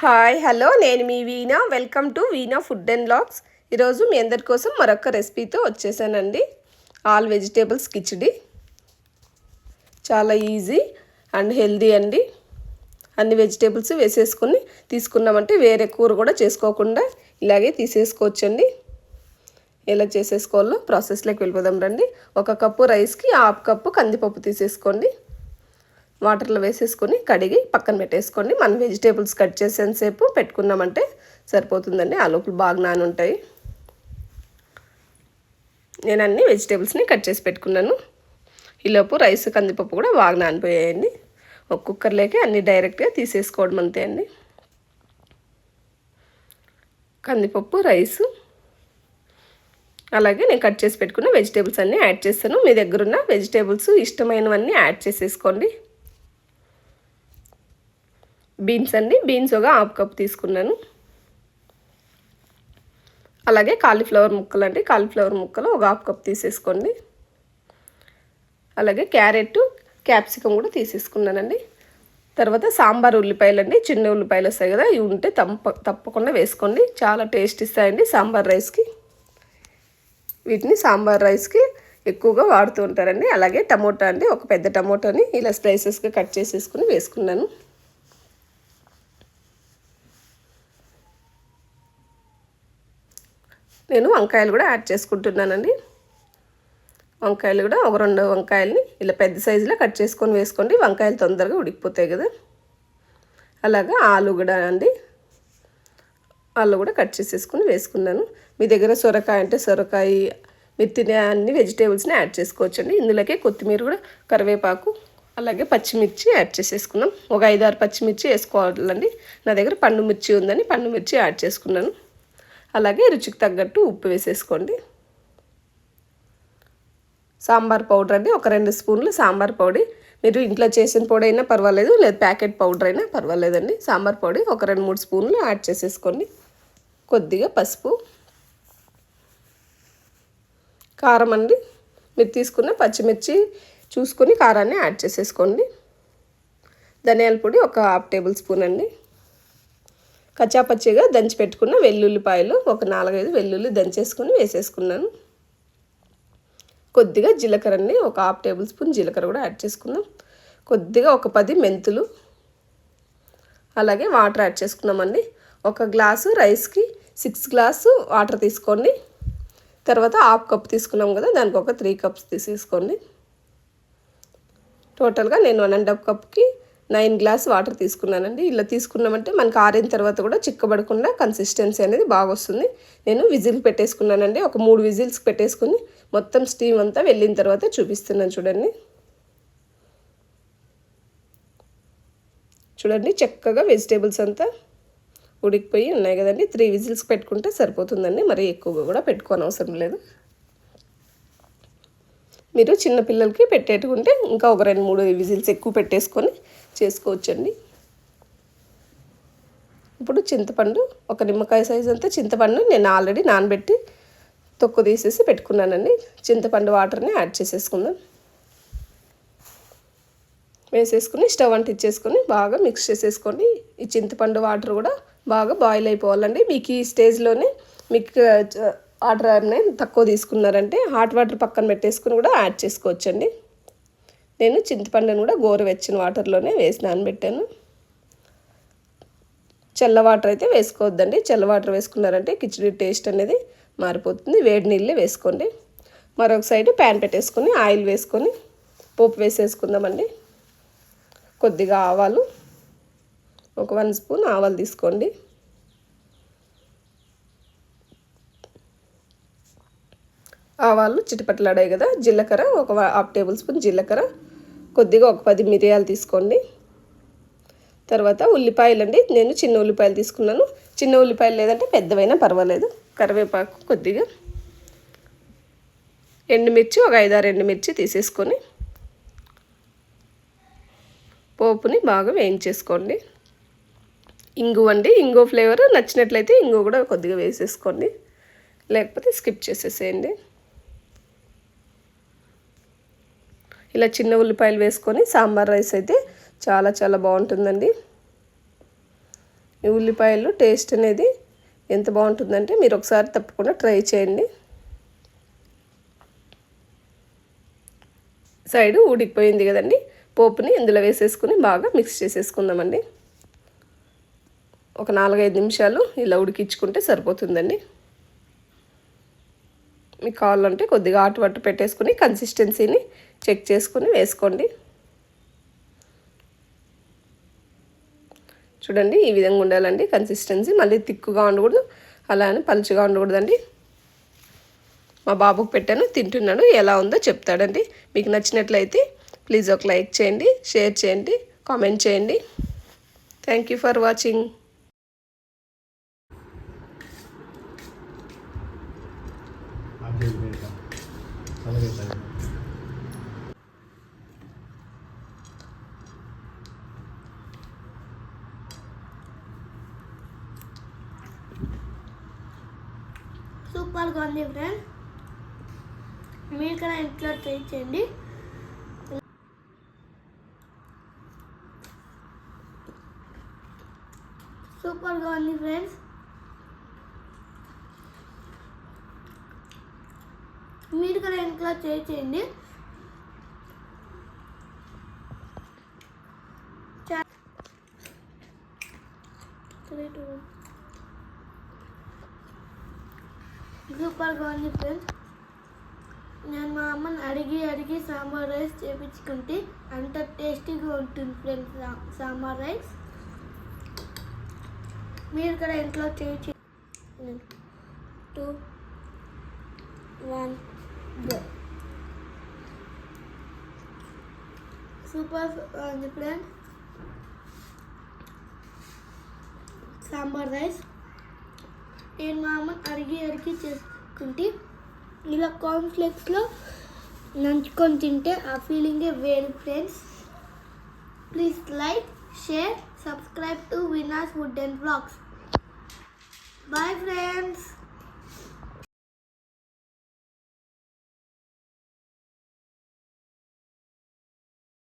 Hi hello నేను మీ Veena. Welcome to Veena food and blogs. ఈరోజు మీ అందరి కోసం మరొక రెసిపీతో వచ్చేసానండి. All vegetables khichdi. చాలా ఈజీ అండ్ హెల్దీ అండి. అన్ని వెజిటేబుల్స్ వేసేసుకుని తీసుకున్నామంటే వేరే కూర కూడా చేసుకోకుండా ఇలాగే తీసేసుకోవచ్చండి. ఎలా చేసేసుకోవాలో ప్రాసెస్లోకి వెళ్ళిపోదాం రండి. ఒక కప్పు రైస్కి హాఫ్ కప్పు కందిపప్పు తీసేసుకోండి. వాటర్లో వేసేసుకొని కడిగి పక్కన పెట్టేసుకోండి. మనం వెజిటేబుల్స్ కట్ చేసేంతసేపు పెట్టుకున్నామంటే సరిపోతుందండి. ఆ లోపల బాగా నాని ఉంటాయి నేను అన్ని వెజిటేబుల్స్ని కట్ చేసి పెట్టుకున్నాను. ఈలోపు రైస్ కందిపప్పు కూడా బాగా నానిపోయాయండి. ఒక కుక్కర్లోకి అన్నీ డైరెక్ట్గా తీసేసుకోవడం అంతే అండి. కందిపప్పు రైసు. అలాగే నేను కట్ చేసి పెట్టుకున్న వెజిటేబుల్స్ అన్నీ యాడ్ చేస్తాను. మీ దగ్గర ఉన్న వెజిటేబుల్స్ ఇష్టమైనవన్నీ యాడ్ చేసేసుకోండి. బీన్స్ అండి. బీన్స్ ఒక హాఫ్ కప్ తీసుకున్నాను. అలాగే కాలీఫ్లవర్ ముక్కలు అండి. కాలీఫ్లవర్ ముక్కలు ఒక హాఫ్ కప్ తీసేసుకోండి. అలాగే క్యారెట్ క్యాప్సికం కూడా తీసేసుకున్నానండి. తర్వాత సాంబార్ ఉల్లిపాయలు అండి. చిన్న ఉల్లిపాయలు వస్తాయి కదా ఇవి ఉంటే తప్ప తప్పకుండా వేసుకోండి. చాలా టేస్ట్ ఇస్తాయండి సాంబార్ రైస్కి. వీటిని సాంబార్ రైస్కి ఎక్కువగా వాడుతూ ఉంటారండి. అలాగే టమోటా అండి. ఒక పెద్ద టమోటాని ఇలా స్లైసెస్గా కట్ చేసేసుకుని వేసుకున్నాను. నేను వంకాయలు కూడా యాడ్ చేసుకుంటున్నానండి. వంకాయలు కూడా ఒక రెండు వంకాయలని ఇలా పెద్ద సైజులో కట్ చేసుకొని వేసుకోండి. వంకాయలు తొందరగా ఉడికిపోతాయి కదా. అలాగా ఆలు కూడా అండి. ఆలు కూడా కట్ చేసేసుకొని వేసుకున్నాను. మీ దగ్గర సొరకాయ అంటే సొరకాయ మీరు తినే అన్ని వెజిటేబుల్స్ని యాడ్ చేసుకోవచ్చండి. ఇందులోకే కొత్తిమీర కూడా కరివేపాకు అలాగే పచ్చిమిర్చి యాడ్ చేసేసుకున్నాం. ఒక ఐదారు పచ్చిమిర్చి వేసుకోవాలండి. నా దగ్గర పండు మిర్చి ఉందని పండు మిర్చి యాడ్ చేసుకున్నాను. అలాగే రుచికి తగ్గట్టు ఉప్పు వేసేసుకోండి. సాంబార్ పౌడర్ అండి ఒక రెండు స్పూన్లు సాంబార్ పొడి. మీరు ఇంట్లో చేసిన పొడి అయినా పర్వాలేదు లేదు ప్యాకెట్ పౌడర్ అయినా పర్వాలేదండి. సాంబార్ పొడి ఒక రెండు మూడు స్పూన్లు యాడ్ చేసేసుకోండి. కొద్దిగా పసుపు. కారం అండి మీరు తీసుకున్న పచ్చిమిర్చి చూసుకొని కారాన్ని యాడ్ చేసేసుకోండి. ధనియాల పొడి ఒక హాఫ్ టేబుల్ స్పూన్ అండి. కచ్చాపచ్చిగా దంచి పెట్టుకున్న వెల్లుల్లిపాయలు ఒక నాలుగైదు వెల్లుల్లి దంచేసుకుని వేసేసుకున్నాను. కొద్దిగా జీలకర్ర ఒక హాఫ్ టేబుల్ స్పూన్ జీలకర్ర కూడా యాడ్ చేసుకుందాం. కొద్దిగా ఒక పది మెంతులు అలాగే వాటర్ యాడ్ చేసుకున్నామండి ఒక గ్లాసు రైస్కి సిక్స్ గ్లాసు వాటర్ తీసుకోండి. తర్వాత హాఫ్ కప్ తీసుకున్నాం కదా దానికి ఒక త్రీ కప్స్ తీసేసుకోండి. టోటల్గా నేను వన్ అండ్ హాఫ్ కప్కి నైన్ గ్లాస్ వాటర్ తీసుకున్నానండి. ఇలా తీసుకున్నామంటే మనకు ఆరిన తర్వాత కూడా చిక్కబడకుండా కన్సిస్టెన్సీ అనేది బాగా వస్తుంది. నేను విజిల్ పెట్టేసుకున్నానండి. ఒక మూడు విజిల్స్ పెట్టేసుకుని మొత్తం స్టీమ్ అంతా వెళ్ళిన తర్వాత చూపిస్తున్నాను చూడండి. చూడండి చక్కగా వెజిటేబుల్స్ అంతా ఉడికిపోయి ఉన్నాయి కదండి. త్రీ విజిల్స్ పెట్టుకుంటే సరిపోతుందండి. మరి ఎక్కువగా కూడా పెట్టుకోని అవసరం లేదు. మీరు చిన్నపిల్లలకి పెట్టేట్టుకుంటే ఇంకా ఒక రెండు మూడు విజిల్స్ ఎక్కువ పెట్టేసుకొని చేసుకోవచ్చండి. ఇప్పుడు చింతపండు ఒక నిమ్మకాయ సైజ్ అంతా చింతపండు నేను ఆల్రెడీ నానబెట్టి తొక్కు తీసేసి పెట్టుకున్నానండి. చింతపండు వాటర్ని యాడ్ చేసేసుకుందాం. వేసేసుకుని స్టవ్ అంటించేసుకొని బాగా మిక్స్ చేసేసుకోండి. ఈ చింతపండు వాటర్ కూడా బాగా బాయిల్ అయిపోవాలండి. మీకు ఈ స్టేజ్లోనే మీకు వాటర్ అనేది తక్కువ తీసుకున్నారంటే హాట్ వాటర్ పక్కన పెట్టేసుకుని కూడా యాడ్ చేసుకోవచ్చండి. నేను చింతపండుని కూడా గోరువెచ్చిన వాటర్లోనే వేసి నానబెట్టాను. చల్ల వాటర్ అయితే వేసుకోవద్దండి. చల్ల వాటర్ వేసుకున్నారంటే కిచడీ టేస్ట్ అనేది మారిపోతుంది. వేడి నీళ్ళే వేసుకోండి. మరొక సైడ్ ప్యాన్ పెట్టేసుకొని ఆయిల్ వేసుకొని పోపు వేసేసుకుందామండి. కొద్దిగా ఆవాలు ఒక వన్ స్పూన్ ఆవాలు తీసుకోండి. ఆవాలు చిటిపట్లాడాయి కదా జీలకర్ర ఒక హాఫ్ టేబుల్ స్పూన్ జీలకర్ర. కొద్దిగా ఒక పది మిరియాలు తీసుకోండి. తర్వాత ఉల్లిపాయలు అండి నేను చిన్న ఉల్లిపాయలు తీసుకున్నాను. చిన్న ఉల్లిపాయలు లేదంటే పెద్దవైనా పర్వాలేదు. కరివేపాకు కొద్దిగా ఎండుమిర్చి ఒక ఐదారు ఎండుమిర్చి తీసేసుకొని పోపుని బాగా వేయించేసుకోండి. ఇంగు అండి ఇంగు ఫ్లేవర్ నచ్చినట్లయితే ఇంగు కూడా కొద్దిగా వేసేసుకోండి. లేకపోతే స్కిప్ చేసేసేయండి. ఇలా చిన్న ఉల్లిపాయలు వేసుకొని సాంబార్ రైస్ అయితే చాలా చాలా బాగుంటుందండి. ఈ ఉల్లిపాయలు టేస్ట్ అనేది ఎంత బాగుంటుందంటే మీరు ఒకసారి తప్పకుండా ట్రై చేయండి. సైడ్ ఉడికిపోయింది కదండి. పోపుని ఇందులో వేసేసుకుని బాగా మిక్స్ చేసేసుకుందామండి. ఒక నాలుగైదు నిమిషాలు ఇలా ఉడికించుకుంటే సరిపోతుందండి. మీకు కావాలంటే కొద్దిగా అటు అటు పెట్టేసుకుని కన్సిస్టెన్సీని చెక్ చేసుకుని వేసుకోండి. చూడండి ఈ విధంగా ఉండాలండి. కన్సిస్టెన్సీ మళ్ళీ తిక్కుగా ఉండకూడదు అలా అని పలుచగా ఉండకూడదండి. మా బాబుకు పెట్టాను తింటున్నాడు ఎలా ఉందో చెప్తాడండి. మీకు నచ్చినట్లయితే ప్లీజ్ ఒక లైక్ చేయండి షేర్ చేయండి కామెంట్ చేయండి. థ్యాంక్ యూ ఫర్ వాచింగ్ అలాగే సార్ సూపర్గా ఉంది ఫ్రెండ్ మీరు కూడా ఇంట్లో ట్రై చేయండి. సూపర్గా ఉంది ఫ్రెండ్స్. మీరు కూడా ఇంట్లో చేయండి. సూపర్గా ఉంది ఫ్రెండ్స్. నేను మా అమ్మని అడిగి అడిగి సాంబార్ రైస్ చేపించుకుంటే అంత టేస్టీగా ఉంటుంది ఫ్రెండ్స్ సా- సాంబార్ రైస్. మీరు కూడా ఇంట్లో చేయించి two one super friend friends sambar rice. నేను మా అమ్మ అడిగి అరిగి చేసుకుంటే ఇలా కాన్ఫ్లెక్స్లో నంచుకొని తింటే ఆ ఫీలింగే వేరు friends please like share subscribe to Veena's food and blogs bye friends